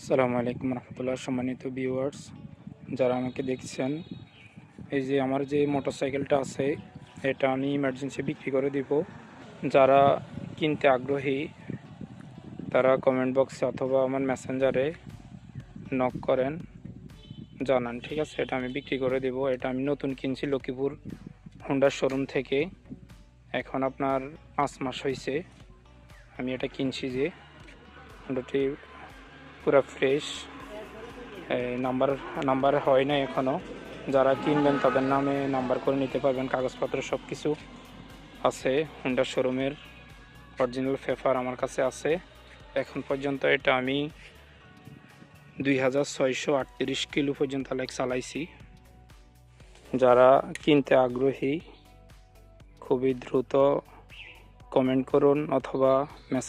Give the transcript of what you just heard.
আসসালামু আলাইকুম রহমতুল্লাহ, সম্মানিত ভিউয়ার্স যারা আমাকে দেখছেন, এই যে আমার যে মোটরসাইকেলটা আছে, এটা আমি ইমার্জেন্সি বিক্রি করে দিব। যারা কিনতে আগ্রহী, তারা কমেন্ট বক্সে অথবা আমার মেসেঞ্জারে নক করেন, জানান, ঠিক আছে? এটা আমি বিক্রি করে দেব। এটা আমি নতুন কিনছি লক্ষ্মীপুর হোন্ডার শোরুম থেকে। এখন আপনার পাঁচ মাস হয়েছে আমি এটা কিনছি যে হোন্ডাটি পুরো ফ্রেশ নাম্বার নাম্বার হয় না এখনও যারা কিনবেন তাদের নামে নাম্বার করে নিতে পারবেন। কাগজপত্র সব কিছু আছে হুন্ডা শোরুমের অরিজিনাল পেপার আমার কাছে আছে। এখন পর্যন্ত এটা আমি দুই হাজার ছয়শো আটত্রিশ কিলো পর্যন্ত লাইক চালাইছি। যারা কিনতে আগ্রহী, খুবই দ্রুত কমেন্ট করুন অথবা মেসেজ